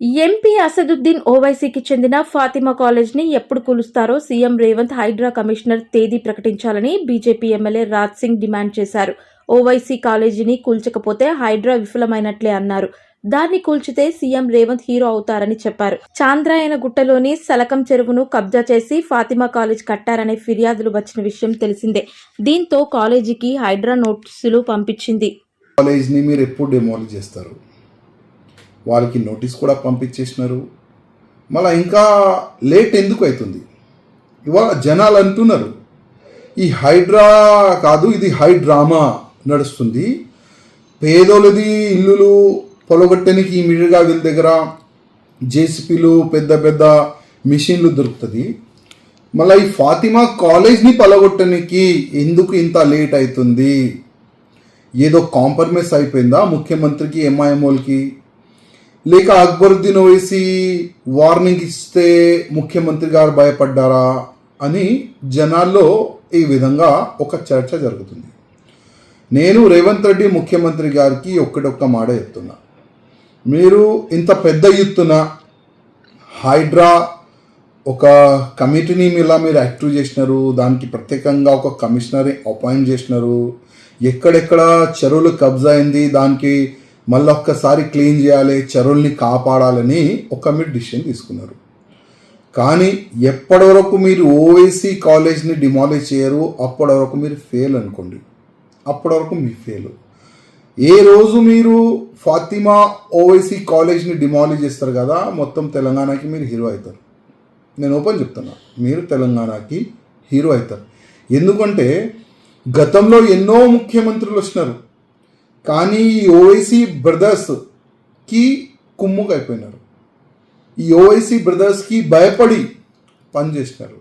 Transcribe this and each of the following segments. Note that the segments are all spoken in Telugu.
ఎంపీ అసదుద్దీన్ ఓవైసీకి చెందిన ఫాతిమా కాలేజ్ని ఎప్పుడు కూలుస్తారో సీఎం రేవంత్ హైడ్రా కమిషనర్ తేదీ ప్రకటించాలని BJP MLA Raj Singh demand చేశారు. ఓవైసీ కాలేజీని కూల్చకపోతే హైడ్రా విఫలమైనట్లే అన్నారు. దాన్ని కూల్చితే సీఎం రేవంత్ హీరో అవుతారని చెప్పారు. చాంద్రాయన గుట్టలోని సలకం చెరువును కబ్జా చేసి ఫాతిమా కాలేజ్ కట్టారనే ఫిర్యాదులు వచ్చిన విషయం తెలిసిందే. దీంతో కాలేజీకి హైడ్రా నోటీసులు పంపించింది. కాలేజ్ని మీరు ఎప్పుడు డెమాలిష్ చేస్తారు? వాళ్ళకి నోటీస్ కూడా పంపించేసినారు. మళ్ళీ ఇంకా లేట్ ఎందుకు అవుతుంది ఇవాళ జనాలు అంటున్నారు ఈ హైడ్రా కాదు ఇది హైడ్రామా నడుస్తుంది. పేదోళ్ళది ఇల్లులు పొలగొట్టడానికి ఇమీడియట్గా వీళ్ళ దగ్గర జేసీపీలు పెద్ద పెద్ద మిషన్లు దొరుకుతుంది. మళ్ళీ ఈ ఫాతిమా కాలేజ్ని పలగొట్టడానికి ఎందుకు ఇంత లేట్ అవుతుంది ఏదో కాంప్రమైజ్ అయిపోయిందా ముఖ్యమంత్రికి ఎంఐఎంఓలకి? లేక అక్బరుద్దీన్ ఓవైసీ వార్నింగ్ ఇస్తే ముఖ్యమంత్రి గారు భయపడ్డారా అని జనాల్లో ఈ విధంగా ఒక చర్చ జరుగుతుంది. నేను రేవంత్ రెడ్డి ముఖ్యమంత్రి గారికి ఒక్కడొక్క మాట చెప్తున్నా. మీరు ఇంత పెద్ద ఎత్తున హైడ్రా ఒక కమిటీని ఇలా మీరు యాక్టివ్ చేసినారు దానికి ప్రత్యేకంగా ఒక కమిషనర్ అపాయింట్ చేసినారు ఎక్కడెక్కడ చెరువులు కబ్జా అయింది దానికి మళ్ళీ ఒక్కసారి క్లీన్ చేయాలి చెరువుల్ని కాపాడాలని ఒక మీరు డిసిషన్ తీసుకున్నారు. కానీ ఎప్పటి వరకు మీరు ఓవైసీ కాలేజ్ని డిమాలిష్ చేయరు అప్పటి వరకు మీరు ఫెయిల్ అనుకోండి. అప్పటి వరకు మీ ఫెయిల్ ఏ రోజు మీరు ఫాతిమా ఓవైసీ కాలేజ్ని డిమాలిష్ చేస్తారు కదా మొత్తం తెలంగాణకి మీరు హీరో అవుతారు. నేను ఓపెన్ చెప్తున్నా మీరు తెలంగాణకి హీరో అవుతారు. ఎందుకంటే గతంలో ఎన్నో ముఖ్యమంత్రులు వచ్చినారు. కానీ ఈ ఓవైసీ బ్రదర్స్కి కుమ్ముకైపోయినారు ఈ ఓవైసీ బ్రదర్స్కి భయపడి పనిచేసినారు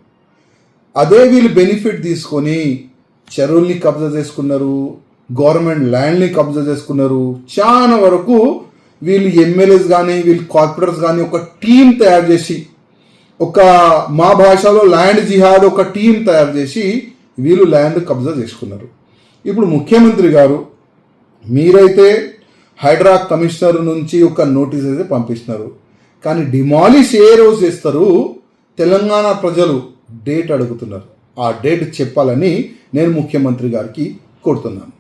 అదే వీళ్ళు బెనిఫిట్ తీసుకొని చెరువుల్ని కబ్జా చేసుకున్నారు గవర్నమెంట్ ల్యాండ్ని కబ్జా చేసుకున్నారు. చాలా వరకు వీళ్ళు ఎమ్మెల్యేస్ కానీ వీళ్ళు కార్పొరేటర్స్ కానీ ఒక టీం తయారు చేసి ఒక మా భాషలో ల్యాండ్ జిహాద్ ఒక టీం తయారు చేసి వీళ్ళు ల్యాండ్ కబ్జా చేసుకున్నారు. ఇప్పుడు ముఖ్యమంత్రి గారు మీరైతే హైడ్రా కమిషనర్ నుంచి ఒక నోటీస్ అయితే పంపిస్తున్నారు. కానీ డిమాలిష్ ఏ రోజు చేస్తారు? తెలంగాణ ప్రజలు డేట్ అడుగుతున్నారు. ఆ డేట్ చెప్పాలని నేను ముఖ్యమంత్రి గారికి కోరుతున్నాను.